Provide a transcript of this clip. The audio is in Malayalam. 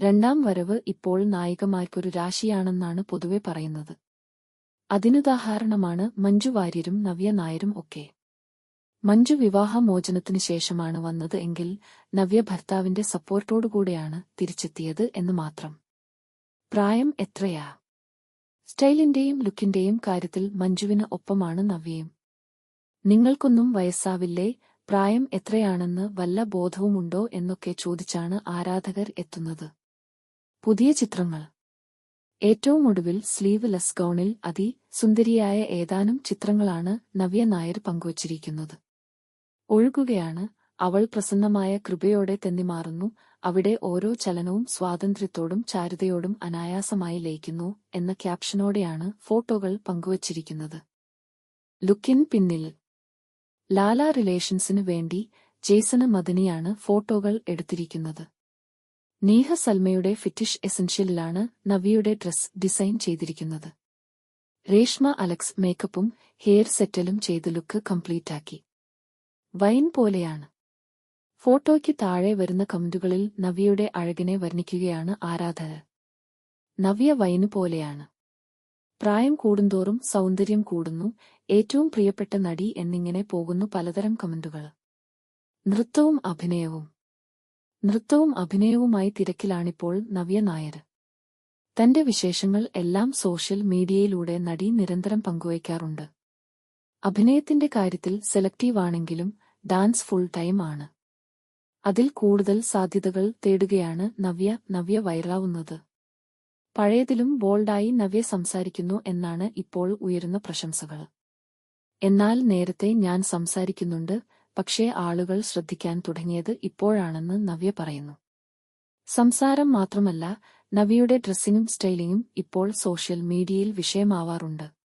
രണ്ടാം വരവ് ഇപ്പോൾ നായികമാർക്കൊരു രാശിയാണെന്നാണ് പൊതുവെ പറയുന്നത്. അതിനുദാഹരണമാണ് മഞ്ജു വാര്യരും നവ്യ നായരും ഒക്കെ. മഞ്ജു വിവാഹമോചനത്തിനു ശേഷമാണ് വന്നത് എങ്കിൽ നവ്യ ഭർത്താവിന്റെ സപ്പോർട്ടോടുകൂടെയാണ് തിരിച്ചെത്തിയത് എന്ന് മാത്രം. പ്രായം എത്രയാ? സ്റ്റൈലിന്റെയും ലുക്കിന്റെയും കാര്യത്തിൽ മഞ്ജുവിന് ഒപ്പമാണ് നവ്യയും. നിങ്ങൾക്കൊന്നും വയസ്സാവില്ലേ? പ്രായം എത്രയാണെന്ന് വല്ല ബോധവുമുണ്ടോ എന്നൊക്കെ ചോദിച്ചാണ് ആരാധകർ എത്തുന്നത്. പുതിയ ചിത്രങ്ങൾ. ഏറ്റവും ഒടുവിൽ സ്ലീവ് ലെസ് ഗൗണിൽ അതി സുന്ദരിയായ ഏതാനും ചിത്രങ്ങളാണ് നവ്യ നായർ പങ്കുവച്ചിരിക്കുന്നത്. ഒഴുകുകയാണ് അവൾ പ്രസന്നമായ കൃപയോടെ തെന്നിമാറുന്നു അവിടെ ഓരോ ചലനവും സ്വാതന്ത്ര്യത്തോടും ചാരുതയോടും അനായാസമായി ലയിക്കുന്നു എന്ന ക്യാപ്ഷനോടെയാണ് ഫോട്ടോകൾ പങ്കുവച്ചിരിക്കുന്നത്. ലുക്കിൻ പിന്നിൽ. ലാല റിലേഷൻസിനു വേണ്ടി ജേസന് മദനിയാണ് ഫോട്ടോകൾ എടുത്തിരിക്കുന്നത്. നീഹ സൽമയുടെ ഫിറ്റിഷ് എസൻഷ്യലിലാണ് നവിയുടെ ഡ്രസ് ഡിസൈൻ ചെയ്തിരിക്കുന്നത്. രേഷ്മ അലക്സ് മേക്കപ്പും ഹെയർ സെറ്റലും ചെയ്ത് ലുക്ക് കംപ്ലീറ്റാക്കി. വൈൻ പോലെയാണ്. ഫോട്ടോയ്ക്ക് താഴെ വരുന്ന കമന്റുകളിൽ നവ്യയുടെ അഴകിനെ വർണിക്കുകയാണ് ആരാധകർ. നവ്യ വൈന് പോലെയാണ്. പ്രായം കൂടുന്തോറും സൗന്ദര്യം കൂടുന്നു ഏറ്റവും പ്രിയപ്പെട്ട നടി എന്നിങ്ങനെ പോകുന്നു പലതരം കമന്റുകൾ. നൃത്തവും അഭിനയവും. നൃത്തവും അഭിനയവുമായി തിരക്കിലാണിപ്പോൾ നവ്യ നായർ. തന്റെ വിശേഷങ്ങൾ എല്ലാം സോഷ്യൽ മീഡിയയിലൂടെ നടി നിരന്തരം പങ്കുവയ്ക്കാറുണ്ട്. അഭിനയത്തിന്റെ കാര്യത്തിൽ സെലക്റ്റീവാണെങ്കിലും ഡാൻസ് ഫുൾ ടൈം ആണ്. അതിൽ കൂടുതൽ സാധ്യതകൾ തേടുകയാണ് നവ്യ നവ്യ വൈറലാവുന്നത്. പഴയതിലും ബോൾഡായി നവ്യ സംസാരിക്കുന്നു എന്നാണ് ഇപ്പോൾ ഉയരുന്ന പ്രശംസകൾ. എന്നാൽ നേരത്തെ ഞാൻ സംസാരിക്കുന്നുണ്ട് പക്ഷേ ആളുകൾ ശ്രദ്ധിക്കാൻ തുടങ്ങിയത് ഇപ്പോഴാണെന്ന് നവ്യ പറയുന്നു. സംസാരം മാത്രമല്ല നവ്യയുടെ ഡ്രസ്സിങ്ങും സ്റ്റൈലിങ്ങും ഇപ്പോൾ സോഷ്യൽ മീഡിയയിൽ വിഷയമാവാറുണ്ട്.